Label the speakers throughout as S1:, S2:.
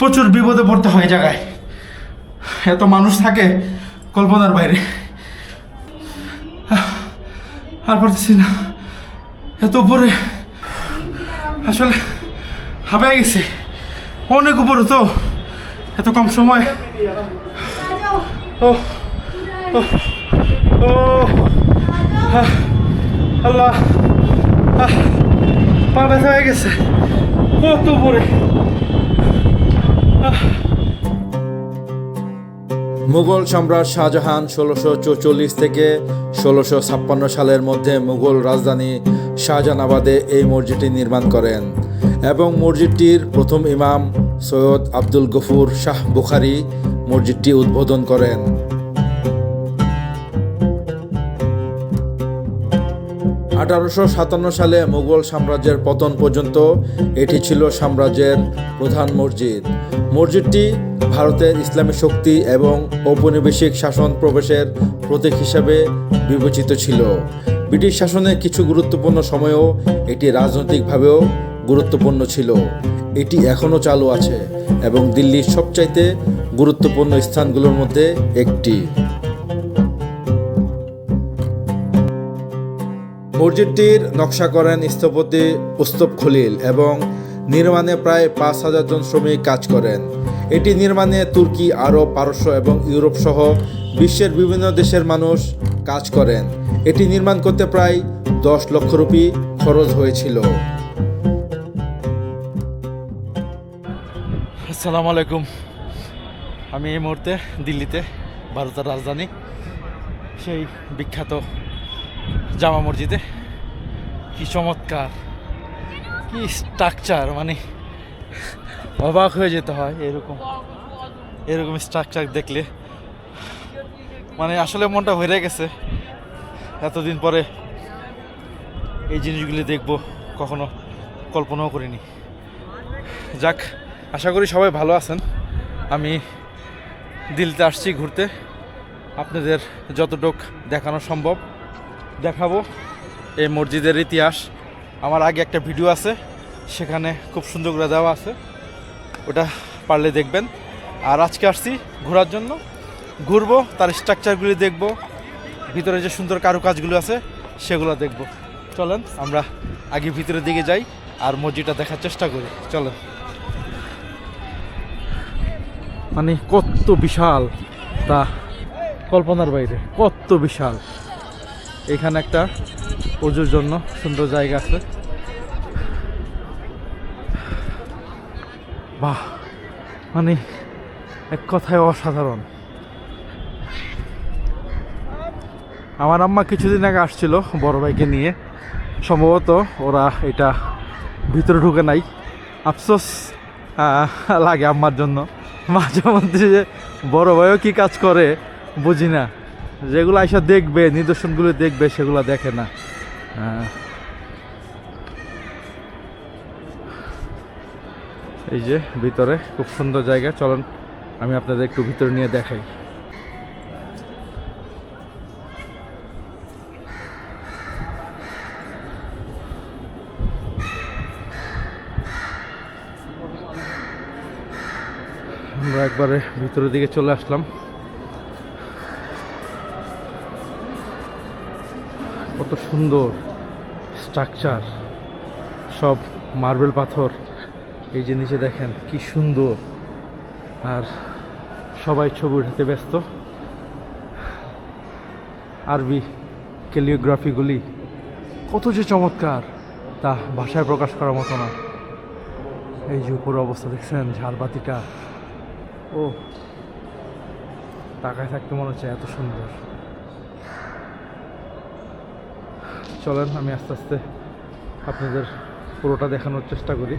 S1: প্রচুর বিপদে পড়তে হয় জায়গায়। এত মানুষ থাকে কল্পনার বাইরে। আর পারতেছি না। এত উপরে আসলে হাঁপায় গেছে। অনেক উপরে তো। এত কম সময়। ও ও আল্লাহ। পা ব্যথা হয়ে গেছে। কত উপরে।
S2: মুঘল সম্রাট শাহজাহান ষোলোশো চৌচল্লিশ থেকে ষোলোশো ছাপ্পান্ন সালের মধ্যে মুঘল রাজধানী শাহজাহানাবাদে এই মসজিদটি নির্মাণ করেন এবং মসজিদটির প্রথম ইমাম সৈয়দ আব্দুল গফুর শাহ বুখারি মসজিদটি উদ্বোধন করেন। আঠারোশো সাতান্ন সালে মুঘল সাম্রাজ্যের পতন পর্যন্ত এটি ছিল সাম্রাজ্যের প্রধান মসজিদ। মসজিদটি ভারতের ইসলামী শক্তি এবং ঔপনিবেশিক শাসন প্রবেশের প্রতীক হিসাবে বিবেচিত ছিল। ব্রিটিশ শাসনের কিছু গুরুত্বপূর্ণ সময়েও এটি রাজনৈতিকভাবেও গুরুত্বপূর্ণ ছিল। এটি এখনও চালু আছে এবং দিল্লির সবচাইতে গুরুত্বপূর্ণ স্থানগুলোর মধ্যে একটি। মসজিদটির নকশা করেন স্থপতি উস্তব খলিল এবং নির্মাণে প্রায় পাঁচ হাজার জন শ্রমিক কাজ করেন। এটি নির্মাণে তুর্কি, আরব, পারস্য এবং ইউরোপ সহ বিশ্বের বিভিন্ন দেশের মানুষ কাজ করেন। এটি নির্মাণ করতে প্রায় দশ লক্ষ রুপি খরচ হয়েছিল।
S1: আসসালামু আলাইকুম। আমি এই মুহূর্তে দিল্লিতে, ভারতের রাজধানী, সেই বিখ্যাত জামা মসজিদে। কি চমৎকার, কি স্ট্রাকচার মানে অবাক হয়ে যেতে হয় এরকম এরকম স্ট্রাকচার দেখলে। মানে আসলে মনটা ভরে গেছে। এতদিন পরে এই জিনিসগুলি দেখব, কখনো কল্পনাও করিনি। যাক, আশা করি সবাই ভালো আছেন। আমি দিল্লিতে আসছি ঘুরতে। আপনাদের যতটুক দেখানো সম্ভব। দেখাবো। এই মসজিদের ইতিহাস। আমার আগে একটা ভিডিও আছে, সেখানে খুব সুন্দর করে দেওয়া আছে। ওটা পারলে দেখবেন। আর আজকে আসছি ঘোরার জন্য। ঘুরবো, তার স্ট্রাকচারগুলি দেখব, ভিতরে যে সুন্দর কারুকাজগুলো আছে, সেগুলো দেখব। চলেন, আমরা আগে ভিতরের দিকে যাই, আর মসজিদটা দেখার চেষ্টা করি। চলেন। মানে কত বিশাল তা কল্পনার বাইরে, কত বিশাল। এখানে একটা পুজোর জন্য সুন্দর জায়গা আছে। বাহ মানে এক কথায় অসাধারণ। আমার আম্মা কিছুদিন আগে আসছিল বড় ভাইকে নিয়ে। সম্ভবত ওরা এটা ভিতরে ঢুকে নাই। আফসোস লাগে আম্মার জন্য। মাঝে মধ্যে যে বড় ভাইও কি কাজ করে, বুঝি না। যেগুলো আইসা দেখবে নিদর্শনগুলো দেখবে সেগুলো দেখে না। আহ, এই যে ভিতরে খুব সুন্দর জায়গা। চলুন আমি আপনাদের একটু ভিতরে নিয়ে দেখাই। আমরা একবারে ভিতরের দিকে চলে আসলাম। সুন্দর স্ট্রাকচার সব মার্বেল পাথর, এই যে নিচে দেখেন কি সুন্দর। আর সবাই ছবি উঠাতে ব্যস্ত। আরবি ক্যালিওগ্রাফিগুলি কত যে চমৎকার, তা ভাষায় প্রকাশ করার মতো না। এই যে উপর অবস্থা দেখছেন, ঝাড়বাতিটা। ও তাকায় থাকতে মনে হচ্ছে এত সুন্দর। চলেন, আমি আস্তে আস্তে আপনাদের পুরোটা দেখানোর চেষ্টা করি।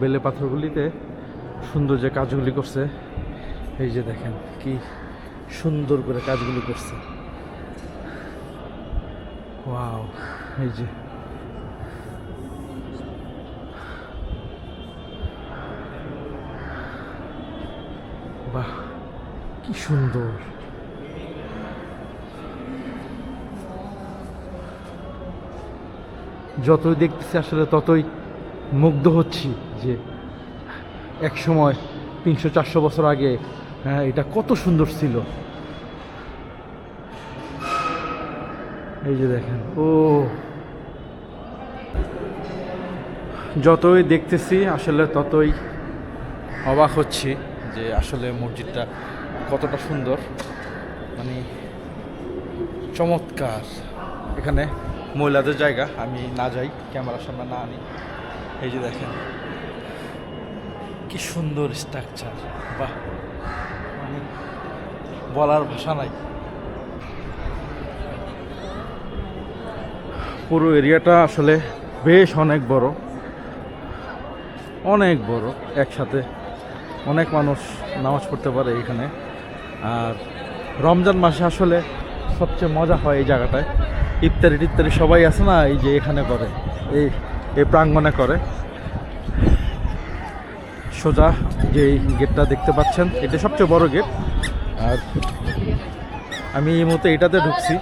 S1: বেলে পাথরগুলিতে সুন্দর যে কাজগুলি করছে, এই যে দেখেন কি সুন্দর করে কাজগুলি করছে। ওয়াও, এই যে। বাহ, কি সুন্দর। যতই দেখতেছি আসলে ততই মুগ্ধ হচ্ছি যে এক সময় তিনশো চারশো বছর আগে হ্যাঁ এটা কত সুন্দর ছিল। এই যে দেখেন, ও। যতই দেখতেছি আসলে ততই অবাক হচ্ছি যে আসলে মসজিদটা কতটা সুন্দর। মানে চমৎকার। এখানে মহিলাদের জায়গা, আমি না যাই, ক্যামেরার সামনে না আনি। এই যে দেখেন, কি সুন্দর স্ট্রাকচার বাহ মানে বলার ভাষা নাই। পুরো এরিয়াটা আসলে বেশ অনেক বড়। অনেক বড়, একসাথে অনেক মানুষ নামাজ পড়তে পারে এখানে। আর রমজান মাসে আসলে সবচেয়ে মজা হয় এই জায়গাটায়। ইফতারি টিফতারি সবাই আছে না, এই যে এখানে করে, এই এই প্রাঙ্গণে করে। সোজা যে গেটটা দেখতে পাচ্ছেন, এটা সবচেয়ে বড় গেট। আর আমি এই মুহূর্তে এটাতে ঢুকছি।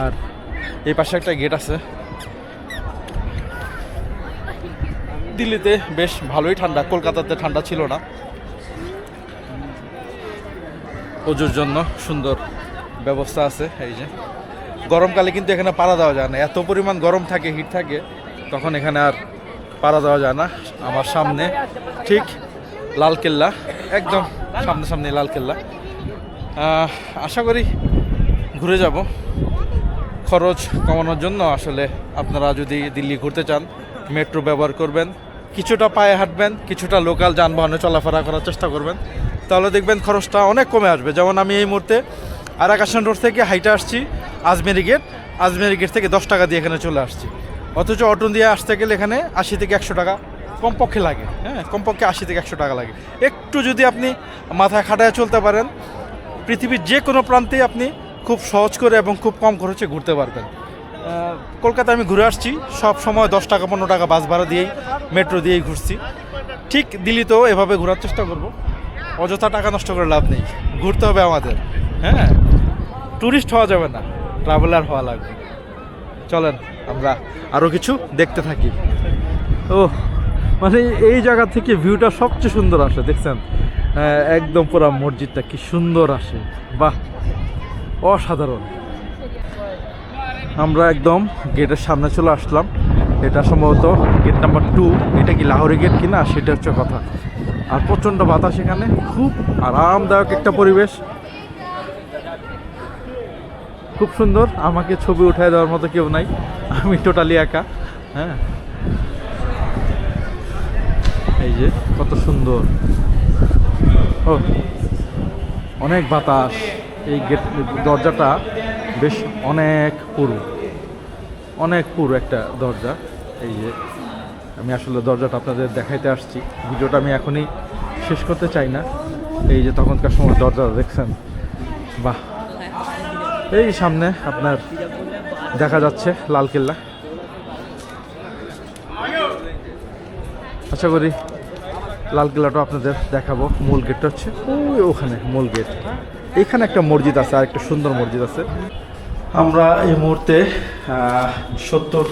S1: আর এই পাশে একটা গেট আছে। দিল্লিতে বেশ ভালোই ঠান্ডা, কলকাতাতে ঠান্ডা ছিল না। অজুর জন্য সুন্দর ব্যবস্থা আছে, এই যে। গরমকালে কিন্তু এখানে পাড়া দেওয়া যায় না। এত পরিমাণ গরম থাকে হিট থাকে তখন এখানে আর পাড়া দেওয়া যায় না আমার সামনে। ঠিক লালকেল্লা একদম সামনে সামনে লালকেল্লা আহ, আশা করি ঘুরে যাব। খরচ কমানোর জন্য আসলে আপনারা যদি দিল্লি ঘুরতে চান মেট্রো ব্যবহার করবেন কিছুটা পায়ে হাঁটবেন কিছুটা লোকাল যানবাহনে চলাফেরা করার চেষ্টা করবেন তাহলে দেখবেন খরচটা অনেক কমে আসবে। যেমন আমি এই মুহূর্তে আরাকাশন রোড থেকে হাইটে আসছি। আজমেরি গেট আজমেরি গেট থেকে দশ টাকা দিয়ে এখানে চলে আসছি। অথচ অটো দিয়ে আসতে গেলে এখানে আশি থেকে একশো টাকা কমপক্ষে লাগে হ্যাঁ? কমপক্ষে আশি থেকে একশো টাকা লাগে। একটু যদি আপনি মাথায় খাটায় চলতে পারেন, পৃথিবীর যে কোনো প্রান্তে আপনি খুব সহজ করে এবং খুব কম খরচে ঘুরতে পারবেন। কলকাতায় আমি ঘুরে আসছি, সব সময় দশ টাকা, পনেরো টাকা বাস ভাড়া দিয়েই, মেট্রো দিয়েই ঘুরছি। ঠিক দিল্লিতেও এভাবে ঘোরার চেষ্টা করব। অযথা টাকা নষ্ট করে লাভ নেই। ঘুরতে হবে আমাদের হ্যাঁ? ট্যুরিস্ট হওয়া যাবে না। ট্রাভেলার হওয়া লাগবে। চলেন, আমরা আরও কিছু দেখতে থাকি। ও মানে এই জায়গা থেকে ভিউটা সবচেয়ে সুন্দর আসে, দেখছেন? একদম পুরো মসজিদটা কি সুন্দর আসে। বাহ, অসাধারণ। আমরা একদম গেটের সামনে চলে আসলাম। এটা সম্ভবত গেট নাম্বার টু এটা কি লাহোরি গেট কিনা? সেটা হচ্ছে কথা। আর প্রচণ্ড বাতাস এখানে, খুব আরামদায়ক একটা পরিবেশ। খুব সুন্দর। আমাকে ছবি উঠায় দেওয়ার মতো কেউ নাই। আমি টোটালি একা। হ্যাঁ। এই যে, কত সুন্দর। ও, অনেক বাতাস। এই গেট, দরজাটা বেশ অনেক পুরু। অনেক পুরু একটা দরজা। এই যে, আমি আসলে দরজাটা আপনাদের দেখাইতে আসছি। ভিডিওটা আমি এখনই শেষ করতে চাই না। এই যে তখনকার সময় দরজা দেখছেন। বাহ এই সামনে আপনার দেখা যাচ্ছে লালকেল্লা আশা করি লালকেল্লাটা আপনাদের দেখাবো। মূল গেটটা হচ্ছে ওই ওখানে, মূল গেট। এখানে একটা মসজিদ আছে আর একটা সুন্দর মসজিদ আছে। আমরা এই মুহূর্তে সত্তর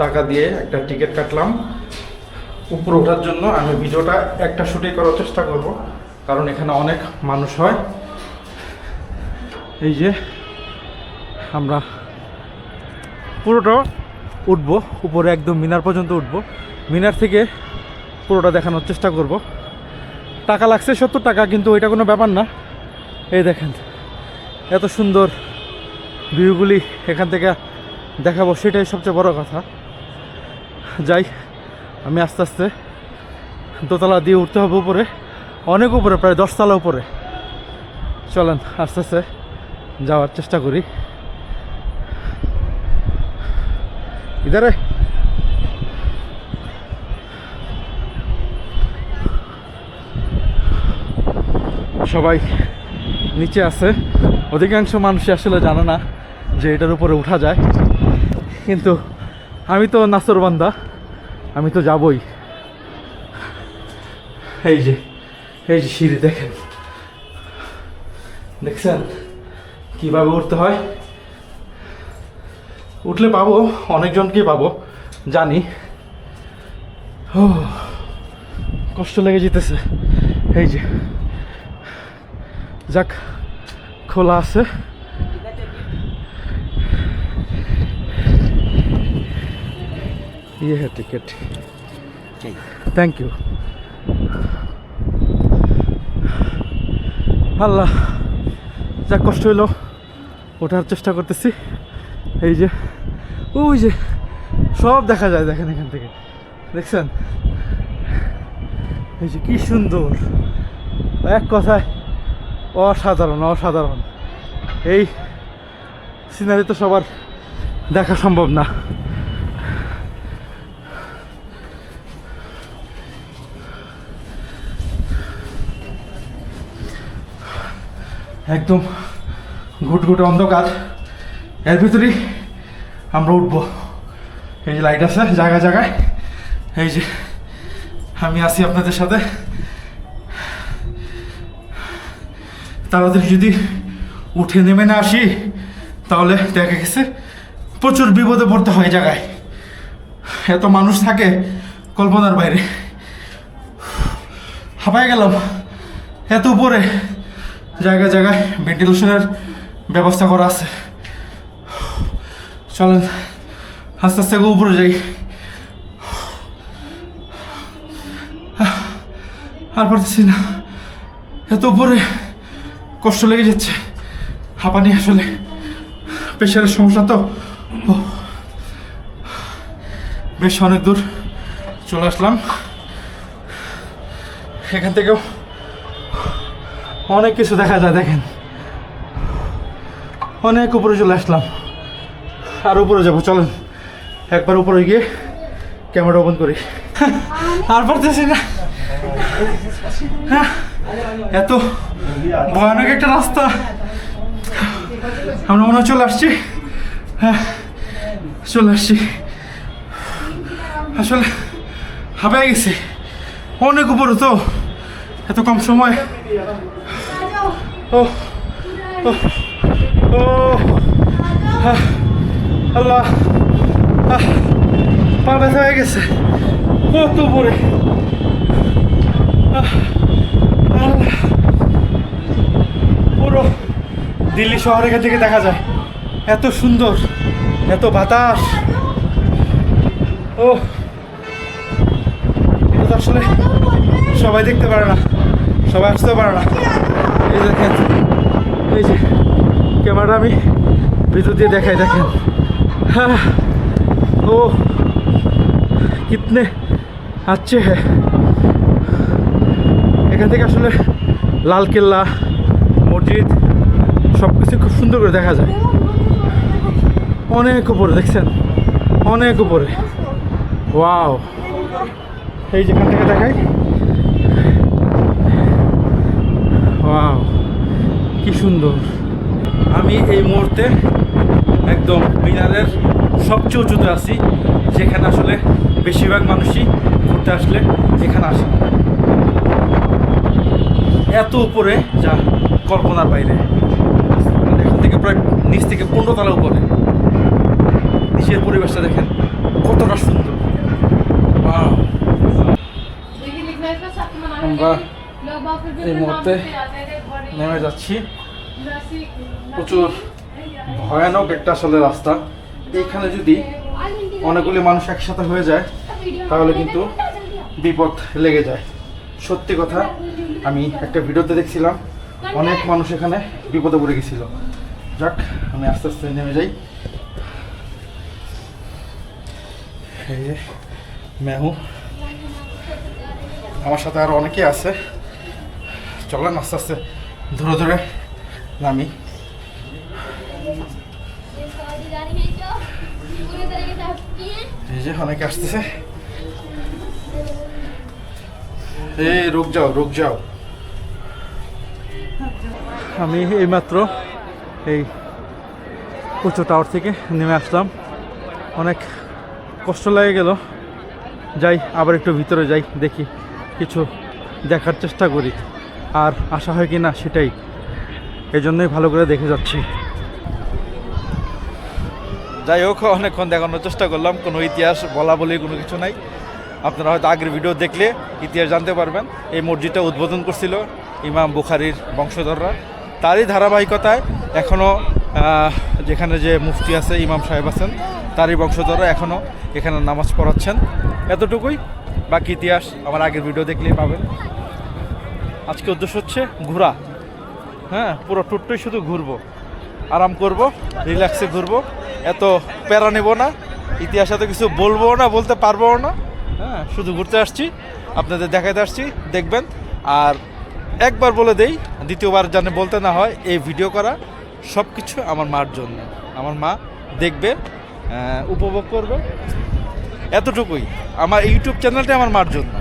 S1: টাকা দিয়ে একটা টিকিট কাটলাম। উপরে ওঠার জন্য আমি ভিডিওটা একটা শুটিং করার চেষ্টা করব, কারণ এখানে অনেক মানুষ হয়। এই যে আমরা পুরোটা উঠবো, উপরে একদম মিনার পর্যন্ত উঠবো। মিনার থেকে পুরোটা দেখানোর চেষ্টা করব। টাকা লাগছে সত্তর টাকা, কিন্তু ওইটা কোনো ব্যাপার না। এই দেখেন, এত সুন্দর ভিউগুলি এখান থেকে দেখাবো, সেটাই সবচেয়ে বড় কথা। যাই, আমি আস্তে আস্তে দোতলা দিয়ে উঠতে হবে উপরে। অনেক উপরে, প্রায় দশতলা উপরে। চলেন, আস্তে আস্তে যাওয়ার চেষ্টা করি। ইধারে সবাই নিচে আছে। অধিকাংশ মানুষই আসলে জানে না যে এটার উপরে উঠা যায়। কিন্তু আমি তো নাসরবান্দা আমি তো যাবই। এই যে এই যে সিঁড়ি দেখেন। দেখছেন? কীভাবে উঠতে হয়? উঠলে পাবো অনেকজনকেই পাবো জানি ও কষ্ট লেগে যেতেছে এই যে যাক খোলা আছে ये है टिकट থ্যাংক ইউ আল্লাহ যা কষ্ট হইলো ওঠার চেষ্টা করতেছি এই যে, ওই যে, সব দেখা যায় দেখেন এখান থেকে। দেখছেন? এই যে কি সুন্দর। এক কথায় অসাধারণ অসাধারণ। এই সিনারি তো সবার দেখা সম্ভব না। একদম ঘুটঘুটে অন্ধকার। এর ভিতরেই আমরা উঠবো। এই যে লাইট আছে জায়গায় জায়গায়। এই যে আমি আছি আপনাদের সাথে। তাড়াতাড়ি যদি উঠে নেমে না আসি, তাহলে দেখা গেছে প্রচুর বিপদে পড়তে হয় জায়গায়। এত মানুষ থাকে কল্পনার বাইরে। হাঁপায় গেলাম। এত উপরে জায়গায় জায়গায় ভেন্টিলেশনের ব্যবস্থা করা আছে। চলেন আস্তে আস্তে উপরে যাই। আর পারতেছি না। এত উপরে কষ্ট লেগে যাচ্ছে। হাঁপানি আসলে। প্রেশারের সমস্যা তো। বেশ, অনেক দূর চলে আসলাম। এখান থেকেও অনেক কিছু দেখা যায়, দেখেন। অনেক উপরে চলে আসলাম। আর উপরে যাব চলেন একবার উপরে গিয়ে ক্যামেরা ওপেন করি। আর পারতেছি না। হ্যাঁ, এত ভয়ানক একটা রাস্তা। আমরা মনে হয় চলে আসছি। হ্যাঁ চলে আসছি। আসলে হাঁপায় গেছি। অনেক উপরে তো। এত কম সময়। ও ও ও আহ, আল্লাহ পা ব্যথা হয়ে গেছে। কত আহ, পুরো দিল্লি শহর এখান থেকে দেখা যায়। এত সুন্দর এত বাতাস। ও আসলে সবাই দেখতে পারে না সবাই আসতেও পারে না। এই দেখেন এই যে ক্যামেরা আমি ভিতর দিয়ে দেখাই দেখেন। হ্যাঁ ও কিতনে अच्छे है এখান থেকে আসলে লাল কেল্লা মসজিদ সব কিছু খুব সুন্দর করে দেখা যায় অনেক উপরে দেখছেন অনেক উপরে ওয়াও এই যেখান থেকে দেখাই ওয়াও কি সুন্দর আমি এই মুহূর্তে একদম মিনারের সবচেয়ে উঁচুতে আছি, যেখানে আসলে বেশিরভাগ মানুষই ঘুরতে আসলে এখানে আসে এত উপরে যা কল্পনার বাইরে। এখান থেকে প্রায় নিচ থেকে পনেরো তলা উপরে। নিচের পরিবেশটা দেখেন, কতটা সুন্দর।
S3: আমরা
S1: এই মুহূর্তে নেমে যাচ্ছি। প্রচুর ভয়ানক একটা আসলে রাস্তা। এইখানে যদি অনেকগুলি মানুষ একসাথে হয়ে যায়, তাহলে কিন্তু বিপদ লেগে যায়। সত্যি কথা, আমি একটা ভিডিওতে দেখছিলাম, অনেক মানুষ এখানে বিপদে পড়ে গেছিল। যাক, আমি আস্তে আস্তে নেমে যাই। এই মেহু আমার সাথে আরও অনেকেই আছে। চলেন আস্তে আস্তে ধরে ধরে নামি। এই যে আসতেছে। এই রুক যাও রুক যাও। আমি এইমাত্র এই উঁচু টাওয়ার থেকে নেমে আসলাম। অনেক কষ্ট লেগে গেল। যাই, আবার একটু ভিতরে যাই, দেখি কিছু দেখার চেষ্টা করি। আর আশা হয় কি না সেটাই। এই জন্যই ভালো করে দেখে যাচ্ছি। যাই হোক, অনেকক্ষণ দেখানোর চেষ্টা করলাম, কোনো ইতিহাস, বলা বলি কোনো কিছু নাই। আপনারা হয়তো আগের ভিডিও দেখলে ইতিহাস জানতে পারবেন। এই মসজিদটা উদ্বোধন করছিল ইমাম বুখারির বংশধররা। তারই ধারাবাহিকতায় এখনও যেখানে যে মুফতি আছে, ইমাম সাহেব আছেন, তারই বংশধররা এখনও এখানে নামাজ পড়াচ্ছেন। এতটুকুই। বাকি ইতিহাস আমার আগের ভিডিও দেখলেই পাবেন। আজকে উদ্দেশ্য হচ্ছে ঘোরা। হ্যাঁ পুরো টুটটাই শুধু ঘুরবো। আরাম করব, রিল্যাক্সে ঘুরবো। এত প্যারা নেব না। ইতিহাস এত কিছু বলব না, বলতে পারব না। হ্যাঁ শুধু ঘুরতে আসছি, আপনাদের দেখাতে আসছি, দেখবেন। আর একবার বলে দেই, দ্বিতীয়বার জানে বলতে না হয়, এই ভিডিও করা সব কিছু আমার মার জন্য। আমার মা দেখবে উপভোগ করবে। এতটুকুই। আমার ইউটিউব চ্যানেলটা আমার মার জন্য।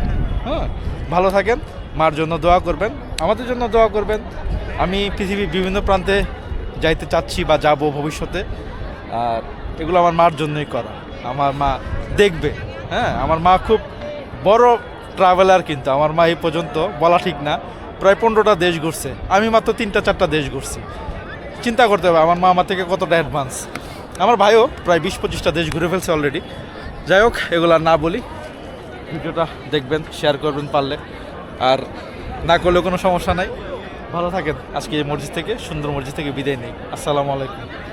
S1: হ্যাঁ ভালো থাকেন, মার জন্য দোয়া করবেন, আমাদের জন্য দোয়া করবেন। আমি পৃথিবীর বিভিন্ন প্রান্তে যাইতে চাচ্ছি বা যাব ভবিষ্যতে। আর এগুলো আমার মার জন্যই করা। আমার মা দেখবে হ্যাঁ? আমার মা খুব বড় ট্রাভেলার কিন্তু, আমার মা এই পর্যন্ত বলা ঠিক না। প্রায় পনেরোটা দেশ ঘুরছে। আমি মাত্র তিনটা, চারটা দেশ ঘুরছি। চিন্তা করতে হবে, আমার মা আমার থেকে কতটা অ্যাডভান্স আমার ভাইও প্রায় বিশ, পঁচিশটা দেশ ঘুরে ফেলছে অলরেডি যাই হোক, এগুলো না বলি। ভিডিওটা দেখবেন শেয়ার করবেন পারলে। আর না করলেও কোনো সমস্যা নাই। ভালো থাকেন। আজকে এই মসজিদ থেকে, সুন্দর মসজিদ থেকে বিদায় নেই। আসসালামু আলাইকুম।